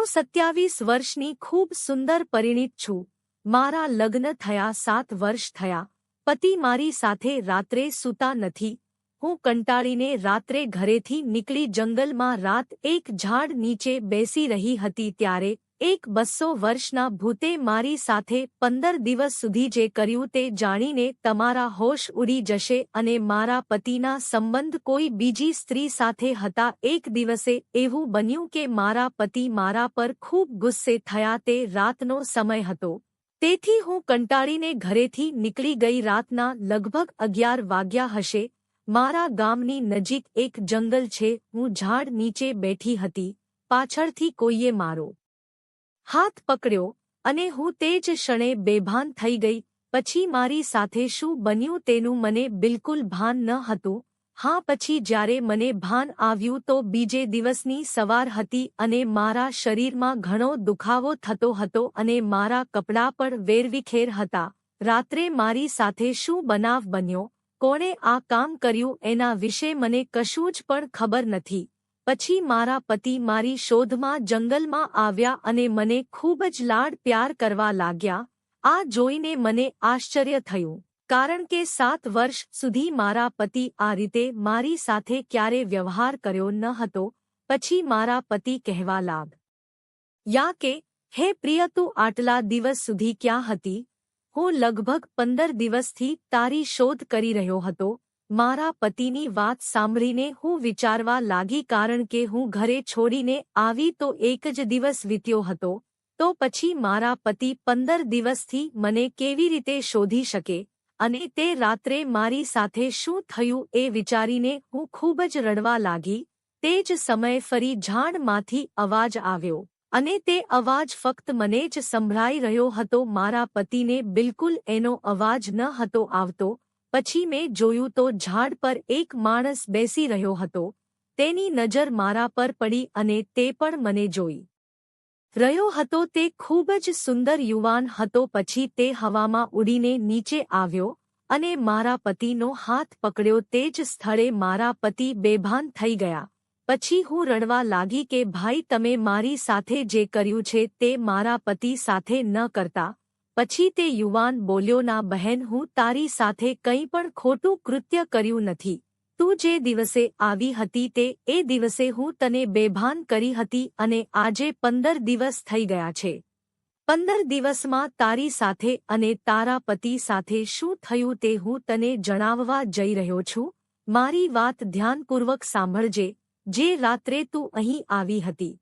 હું સત્યાવીસ વર્ષની ખૂબ સુંદર પરિણીત છું. મારા લગ્ન થયા સાત વર્ષ થયા. પતિ મારી સાથે રાત્રે સૂતા નથી. હું કંટાળીને રાત્રે ઘરેથી નીકળી જંગલમાં રાત એક ઝાડ નીચે બેસી રહી હતી ત્યારે એક બસો વર્ષના ભૂતે મારી સાથે પંદર દિવસ સુધી જે કર્યું તે જાણીને તમારા હોશ ઉડી જશે અને મારા પતિના સંબંધ કોઈ બીજી સ્ત્રી સાથે હતા એક દિવસે એવું બન્યું કે મારા પતિ મારા પર ખૂબ ગુસ્સે થયા તે રાતનો સમય હતો. તેથી હું કંટાળીને ઘરેથી નીકળી ગઈ રાતના લગભગ અગિયાર વાગ્યા હશે. મારા ગામની નજીક એક જંગલ છે. હું ઝાડ નીચે બેઠી હતી. પાછળથી કોઈએ મારો હાથ પકડ્યો અને હું તે જ ક્ષણે બેભાન થઈ ગઈ. પછી મારી સાથે શું બન્યું તેનું મને બિલકુલ ભાન ન હતું. હા, પછી જ્યારે મને ભાન આવ્યું તો બીજે દિવસની સવાર હતી અને મારા શરીરમાં ઘણો દુખાવો થતો હતો અને મારા કપડાં પણ વેરવિખેર હતા. રાત્રે મારી સાથે શું બનાવ બન્યો? કોણે આ કામ કર્યું એના વિશે મને કશું જ પણ ખબર નથી. પછી મારા પતિ મારી શોધમાં જંગલમાં આવ્યા અને મને ખૂબ જ લાડ પ્યાર કરવા લાગ્યા. આ જોઈને મને આશ્ચર્ય થયું, કારણ કે સાત વર્ષ સુધી મારા પતિ આ રીતે મારી સાથે ક્યારે વ્યવહાર કર્યો ન હતો, પછી મારા પતિ કહેવા લાગ, યા કે, હે પ્રિય, તું આટલા દિવસ સુધી ક્યાં હતી? હું લગભગ પંદર દિવસથી તારી શોધ કરી રહ્યો હતો મારા પતિની વાત સાંભળીને હું વિચારવા લાગી કારણ કે હું ઘરે છોડીને આવી તો એક જ દિવસ વીત્યો હતો, તો પછી મારા પતિ પંદર દિવસથી મને કેવી રીતે શોધી શકે અને તે રાત્રે મારી સાથે શું થયું એ વિચારીને હું ખૂબ જ રડવા લાગી, તે જ સમયે ફરી ઝાડમાંથી અવાજ આવ્યો અને તે અવાજ ફક્ત મને જ સંભળાઈ રહ્યો હતો, મારા પતિને બિલકુલ એનો અવાજ ન હતો આવતો પછી મેં જોયું તો ઝાડ પર એક માણસ બેસી રહ્યો હતો. તેની નજર મારા પર પડી અને તે પણ મને જોઈ. રહ્યો હતો તે ખૂબ જ સુંદર યુવાન હતો પછી તે હવામાં ઉડીને નીચે આવ્યો અને મારા પતિનો હાથ પકડ્યો તે જ સ્થળે મારા પતિ બેભાન થઈ ગયા. પછી હું રડવા લાગી કે ભાઈ તમે મારી સાથે જે કર્યું છે તે મારા પતિ સાથે ન કરતા. પછી તે યુવાન બોલ્યો, ના બહેન, હું તારી સાથે કંઈ પણ ખોટું કૃત્ય કર્યું નથી. તું જે દિવસે આવી હતી તે, એ દિવસે હું તને બેભાન કરી હતી અને આજે પંદર દિવસ થઈ ગયા છે. પંદર દિવસમાં તારી સાથે અને તારા પતિ સાથે શું થયું તે હું તને જણાવવા જઈ રહ્યો છું. મારી વાત ધ્યાનપૂર્વક સાંભળજે, જે રાત્રે તું અહીં આવી હતી.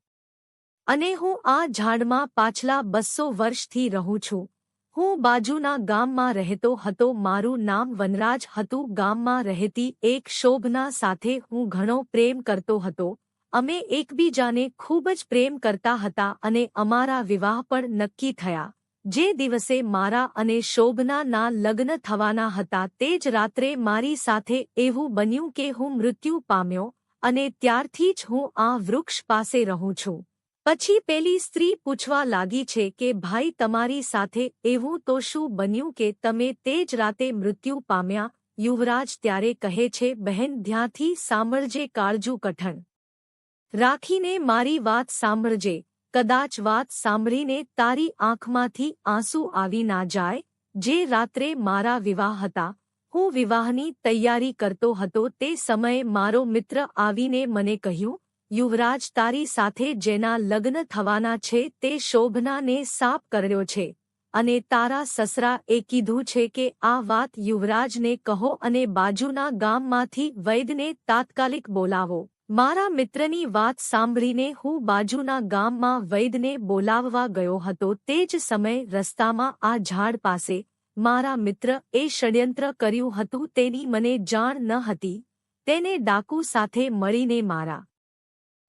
અને હું આ ઝાડમાં પાછલા બસો વર્ષથી રહું છું. હું બાજુના ગામમાં રહેતો હતો, મારું નામ વનરાજ હતું, ગામમાં રહેતી એક શોભના સાથે હું ઘણો પ્રેમ કરતો હતો. અમે એકબીજાને ખૂબ જ પ્રેમ કરતા હતા અને અમારા વિવાહ પણ નક્કી થયા. જે દિવસે મારા અને શોભનાના લગ્ન થવાના હતા, તે જ રાત્રે મારી સાથે એવું બન્યું કે હું મૃત્યુ પામ્યો અને ત્યારથી જ હું આ વૃક્ષ પાસે રહું છું. પછી પેલી સ્ત્રી પૂછવા લાગી છે કે, ભાઈ, તમારી સાથે એવું તો શું બન્યું કે તમે તે જ રાતે મૃત્યુ પામ્યા? યુવરાજ ત્યારે કહે છે, બહેન ધ્યાંથી સાંભળજે કાળજુ કઠણ. રાખીને મારી વાત સાંભળજે. કદાચ વાત સાંભળીને તારી આંખમાંથી આંસુ આવી ના જાય. જે રાત્રે મારા વિવાહ હતા, હું વિવાહની તૈયારી કરતો હતો તે સમયે મારો મિત્ર આવીને મને કહ્યું યુવરાજ તારી સાથે જેના લગ્ન થવાના છે તે શોભનાને સાપ કર્યો છે. અને તારા સસરા એ કીધું છે કે આ વાત યુવરાજને કહો અને બાજુના ગામમાંથી વૈદને તાત્કાલિક બોલાવો. મારા મિત્રની વાત સાંભળીને હું બાજુના ગામમાં વૈદને બોલાવવા ગયો હતો તે જ સમયે રસ્તામાં આ ઝાડ પાસે મારા મિત્ર એ ષડયંત્ર કર્યું હતું તેની મને જાણ ન હતી. તેને ડાકુ સાથે મળીને મારા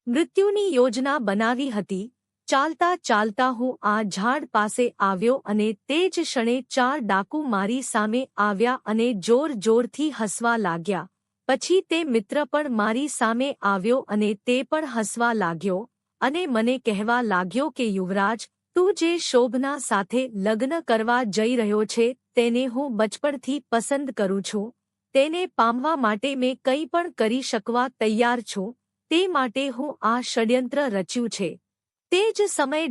મૃત્યુની યોજના બનાવી હતી. ચાલતા ચાલતા હું આ ઝાડ પાસે આવ્યો અને તે જ ક્ષણે ચાર ડાકુ મારી સામે આવ્યા અને જોર જોરથી હસવા લાગ્યા. પછી તે મિત્ર પણ મારી સામે આવ્યો અને તે પણ હસવા લાગ્યો અને મને કહેવા લાગ્યો કે, યુવરાજ, તું જે શોભના સાથે લગ્ન કરવા જઈ રહ્યો છે, તેને હું બચપણથી પસંદ કરું છું. તેને પામવા માટે મેં કંઈ પણ કરી શકવા તૈયાર છું. તે માટે હું આ ષડયંત્ર રચ્યું છે. તે જ સમયે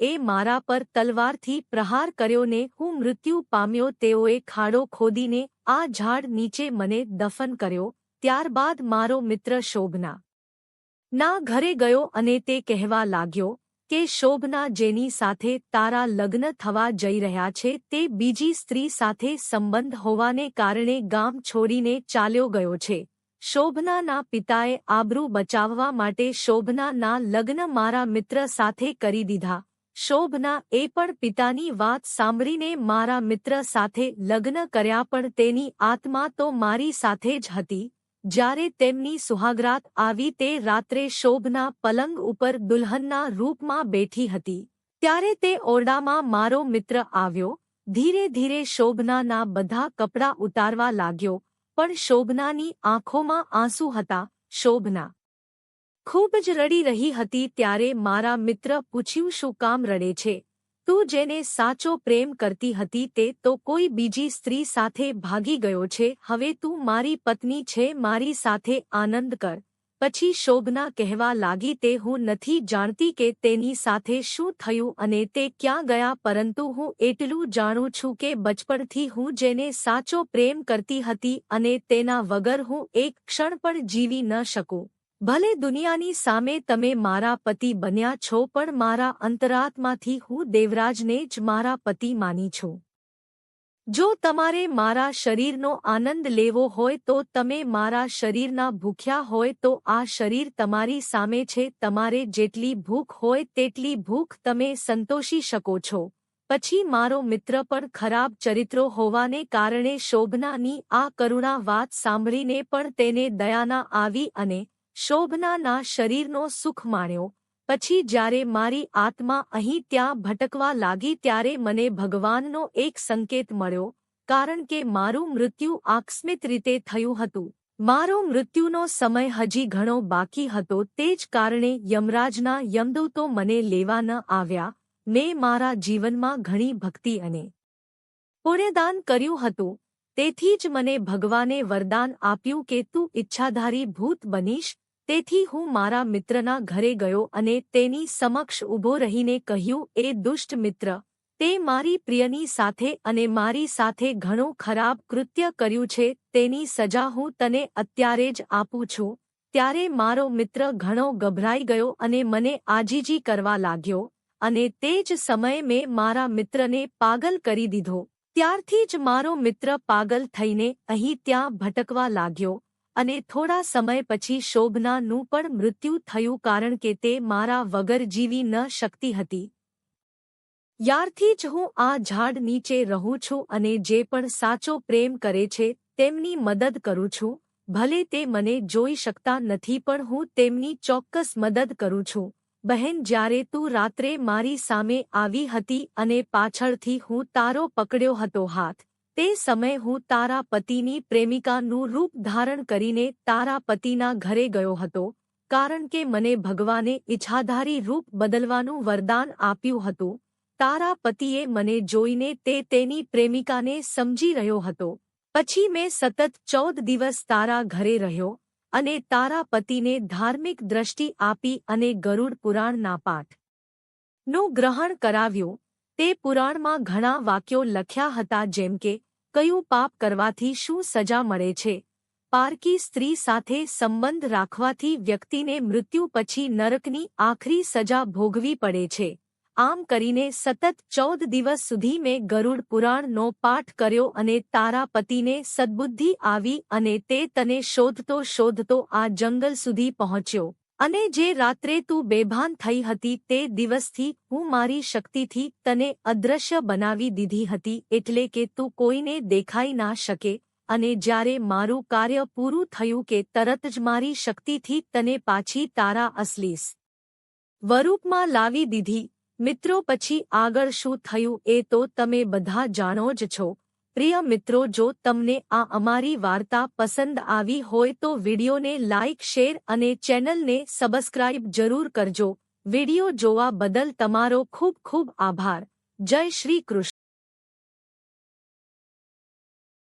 એ મારા પર તલવારથી પ્રહાર કર્યો ને હું મૃત્યુ પામ્યો તેઓએ ખાડો ખોદીને આ ઝાડ નીચે મને દફન કર્યો, ત્યારબાદ મારો મિત્ર શોભના ના ઘરે ગયો અને તે કહેવા લાગ્યો કે શોભના જેની સાથે તારા લગ્ન થવા જઈ રહ્યા છે તે બીજી સ્ત્રી સાથે સંબંધ હોવાને કારણે ગામ છોડીને ચાલ્યો ગયો છે. શોભનાના પિતાએ આબરૂ બચાવવા માટે શોભનાના લગ્ન મારા મિત્ર સાથે કરી દીધા. શોભના એ પણ પિતાની વાત સાંભળીને મારા મિત્ર સાથે લગ્ન કર્યા પણ તેની આત્મા તો મારી સાથે જ હતી. જ્યારે તેમની સુહાગરાત આવી તે રાત્રે શોભના પલંગ ઉપર દુલ્હનના રૂપમાં બેઠી હતી. ત્યારે તે ઓરડામાં મારો મિત્ર આવ્યો. ધીરે ધીરે શોભનાના બધા કપડાં ઉતારવા લાગ્યો. પણ શોભનાની આંખોમાં આંસુ હતા, શોભના. ખૂબ જ રડી રહી હતી ત્યારે મારા મિત્ર પૂછ્યું શું કામ રડે છે? તું જેને સાચો પ્રેમ કરતી હતી તે તો કોઈ બીજી સ્ત્રી સાથે ભાગી ગયો છે, હવે તું મારી પત્ની છે, મારી સાથે આનંદ કર. પછી શોભના કહેવા લાગી તે હું નથી જાણતી કે તેની સાથે શું થયું અને તે ક્યાં ગયા પરંતુ હું એટલું જાણું છું કે બચપણથી હું જેને સાચો પ્રેમ કરતી હતી અને તેના વગર હું એક ક્ષણ પણ જીવી ન શકું. ભલે દુનિયાની સામે તમે મારા પતિ બન્યા છો પણ મારા અંતરાત્માથી હું દેવરાજને જ મારા પતિ માની છું. જો તમારે મારા શરીરનો આનંદ લેવો હોય તો તમે મારા શરીરના ભૂખ્યા હોય તો આ શરીર તમારી સામે છે. તમારે જેટલી ભૂખ હોય તેટલી ભૂખ તમે સંતોષી શકો છો. પછી મારો મિત્ર પણ ખરાબ ચરિત્રો હોવાને કારણે શોભનાની આ કરુણા વાત સાંભળીને પણ તેને દયાના આવી અને શોભનાના શરીરનો સુખ માણ્યો. પછી જ્યારે મારી આત્મા અહીં ત્યાં ભટકવા લાગી ત્યારે મને ભગવાનનો એક સંકેત મળ્યો, કારણ કે મારું મૃત્યુ આકસ્મિત રીતે થયું હતું. મારો મૃત્યુનો સમય હજી ઘણો બાકી હતો, તે જ કારણે યમરાજના યમદૂતો મને લેવા ન આવ્યા મેં મારા જીવનમાં ઘણી ભક્તિ અને પુણ્યદાન કર્યું હતું. તેથી જ મને ભગવાને વરદાન આપ્યું કે તું ઈચ્છાધારી ભૂત બનીશ તેથી હું મારા મિત્રના ઘરે ગયો અને તેની સમક્ષ ઊભો રહીને કહ્યું, એ દુષ્ટ મિત્ર, તે મારી પ્રિયની સાથે અને મારી સાથે ઘણું ખરાબ કૃત્ય કર્યું છે, તેની સજા હું તને અત્યારે જ આપું છું. ત્યારે મારો મિત્ર ઘણો ગભરાઈ ગયો અને મને આજીજી કરવા લાગ્યો અને તે જ સમયે મેં મારા મિત્રને પાગલ કરી દીધો. ત્યારથી જ મારો મિત્ર પાગલ થઈને અહીં ત્યાં ભટકવા લાગ્યો. અને થોડા સમય પછી શોભનાનું પણ મૃત્યુ થયું કારણ કે તે મારા વગર જીવી ન શકતી હતી. યારથી જ હું આ ઝાડ નીચે રહું છું અને જે પણ સાચો પ્રેમ કરે છે, તેમની મદદ કરું છું. ભલે તે મને જોઈ શકતા નથી પણ હું તેમની ચોક્કસ મદદ કરું છું. બહેન, જ્યારે તું રાત્રે મારી સામે આવી હતી અને પાછળથી હું તારો પકડ્યો હતો હાથ તે સમયે હું તારા પતિની પ્રેમિકાનું રૂપ ધારણ કરીને તારા પતિના ઘરે ગયો હતો, કારણ કે મને ભગવાને ઈચ્છાધારી રૂપ બદલવાનું વરદાન આપ્યું હતું. તારા પતિએ મને જોઈને તે તેની પ્રેમિકાને સમજી રહ્યો હતો. પછી મેં સતત ચૌદ દિવસ તારા ઘરે રહ્યો અને તારા પતિને ધાર્મિક દ્રષ્ટિ આપી અને ગરુડ પુરાણના પાઠનું ગ્રહણ કરાવ્યું. તે પુરાણમાં ઘણા વાક્યો લખ્યા હતા જેમ કે કયું પાપ કરવાથી શું સજા મળે છે? પારકી સ્ત્રી સાથે સંબંધ રાખવાથી વ્યક્તિને મૃત્યુ પછી નરકની આખરી સજા ભોગવી પડે છે. આમ કરીને સતત ચૌદ દિવસ સુધી મેં ગરુડ પુરાણનો પાઠ કર્યો અને તારા પતિને સદબુદ્ધિ આવી અને તે તને શોધતો શોધતો આ જંગલ સુધી પહોંચ્યો. અને જે રાત્રે તું બેભાન થઈ હતી તે દિવસથી હું મારી શક્તિથી તને અદ્રશ્ય બનાવી દીધી હતી એટલે કે તું કોઈને દેખાઈ ના શકે અને જ્યારે મારું કાર્ય પૂરું થયું કે તરત જ મારી શક્તિથી તને પાછી તારા અસલીસ વરૂપમાં લાવી દીધી. મિત્રો, પછી આગળ શું થયું એ તો તમે બધા જાણો જ છો. પ્રિય મિત્રો, જો તમને આ અમારી વાર્તા પસંદ આવી હોય તો વિડીયોને લાઇક શેર અને ચેનલને સબસ્ક્રાઇબ જરૂર કરજો. વીડિયો જોવા બદલ તમારો ખૂબ ખૂબ આભાર. જય શ્રી કૃષ્ણ.